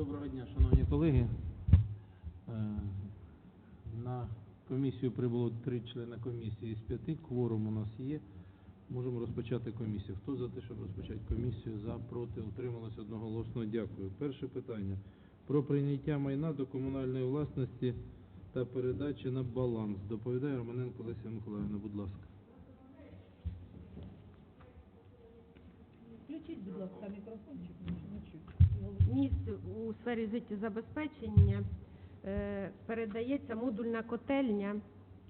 Доброго дня, шановні колеги. Е, На комісію прибуло три члени комісії з п'яти. Кворум у нас є. Можемо розпочати комісію. Хто за те, щоб розпочати комісію? За, проти, утрималось одноголосно. Дякую. Перше питання. Про прийняття майна до комунальної власності та передачі на баланс. Доповідає Романенко Леся Миколаївна, будь ласка. Включіть, будь ласка, мікрофончик, у сфері життєзабезпечення е, передається модульна котельня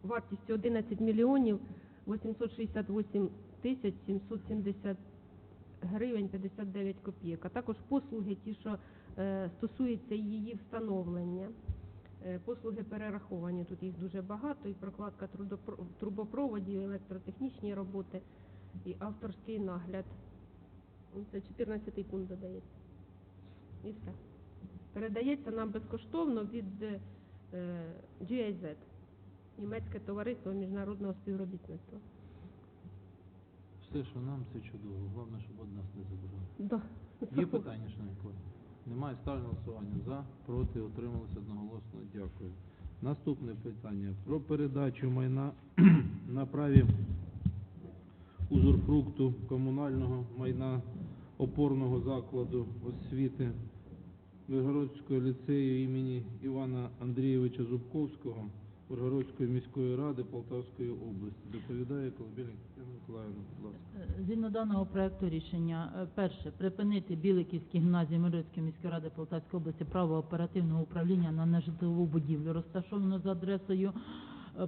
вартістю 11 мільйонів 868 тисяч 770 гривень 59 копійок, а також послуги, ті, що е, стосуються її встановлення. Е, Послуги перераховані, тут їх дуже багато, і прокладка трубопроводів, електротехнічні роботи, і авторський нагляд. Це 14 пункт додається. І все. Передається нам безкоштовно від е, GIZ, німецьке товариство міжнародного співробітництва. Все, що нам, це чудово. Головне, щоб од нас не забрали. Да. Є питання, шановні колеги? Немає ставлю голосування. За, проти, утрималися одноголосно. Дякую. Наступне питання про передачу майна на праві узурфрукту комунального майна опорного закладу освіти Вигородського ліцею імені Івана Андрійовича Зубковського Виргородської міської ради Полтавської області. Доповідає Колобільник Тетяна Миколаївна, будь ласка. Е, Згідно даного проекту рішення, е, перше, припинити Біликівській гімназії Мирицької міської ради Полтавської області право оперативного управління на нежитлову будівлю, розташовану за адресою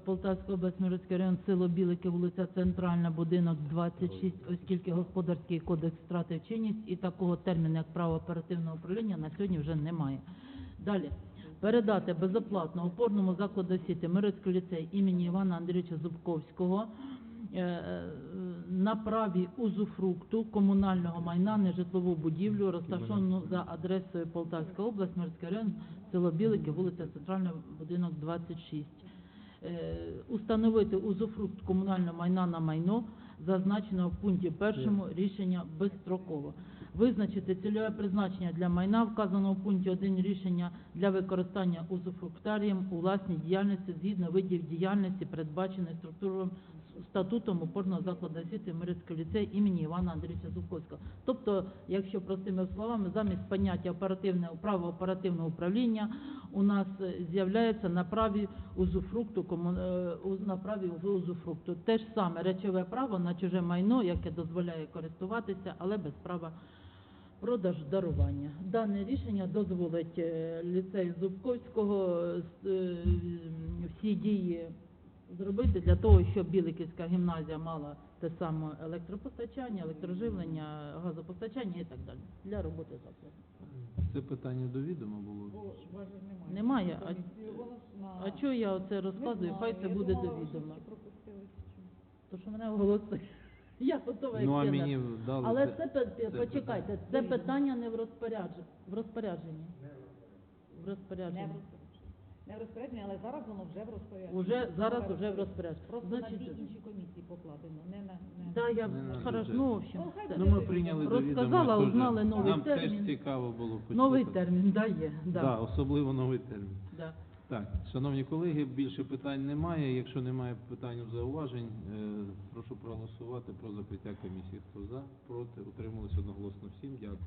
Полтавська область, Мирицький район, село Білики, вулиця Центральна, будинок 26, оскільки господарський кодекс втратив чинність і такого терміну, як право оперативного управління, на сьогодні вже немає. Далі. Передати безоплатно опорному закладу освіти Мирицький ліцей імені Івана Андрійовича Зубковського е, е, на праві узуфрукту комунального майна нежитлову будівлю, розташовану за адресою Полтавська область, Мирський район, село Білики, вулиця Центральна, будинок 26. Е, Установити узуфрукт комунального майна на майно, зазначеного в пункті першому рішення безстроково. Визначити цільове призначення для майна, вказаного в пункті 1 рішення для використання узуфруктарієм у власній діяльності згідно видів діяльності, передбаченої структурою статутом опорного закладу освіти Мирицький ліцей імені Івана Андрійовича Зубковського. Тобто, якщо простими словами, замість поняття оперативне право оперативного управління у нас е, з'являється на праві узуфрукту кому- е, на праві узуфрукту. Те ж саме речове право на чуже майно, яке дозволяє користуватися, але без права продаж дарування. Дане рішення дозволить е, ліцею Зубковського всі дії зробити для того, щоб Біликівська гімназія мала те саме електропостачання, електроживлення, газопостачання і так далі для роботи закладу. Це питання до відома було. Немає. А, а чого я оце розказую? Хай це буде до відома. То що мене оголосили. Я готова як Ну а мені дали Але це- це, це почекайте, це питання не в розпорядженні. В розпорядженні. В розпорядженні. Не в розпорядженні, але зараз воно вже в розпорядженні. Уже зараз уже в розпорядженні. Просто на дві інші комісії покладено, не на... Не... да, я Не на хорошо, ну, в общем, Ну, хай все. Ну, ми прийняли до відома. Розказала, теж. узнали новий Нам теж термін. цікаво було почути. новий термін, да, є. Да, Да, особливо новий термін. да. Так, шановні колеги, більше питань немає. Якщо немає питань зауважень, е, прошу проголосувати про закриття комісії. Хто за, проти, утрималися одноголосно всім. Дякую.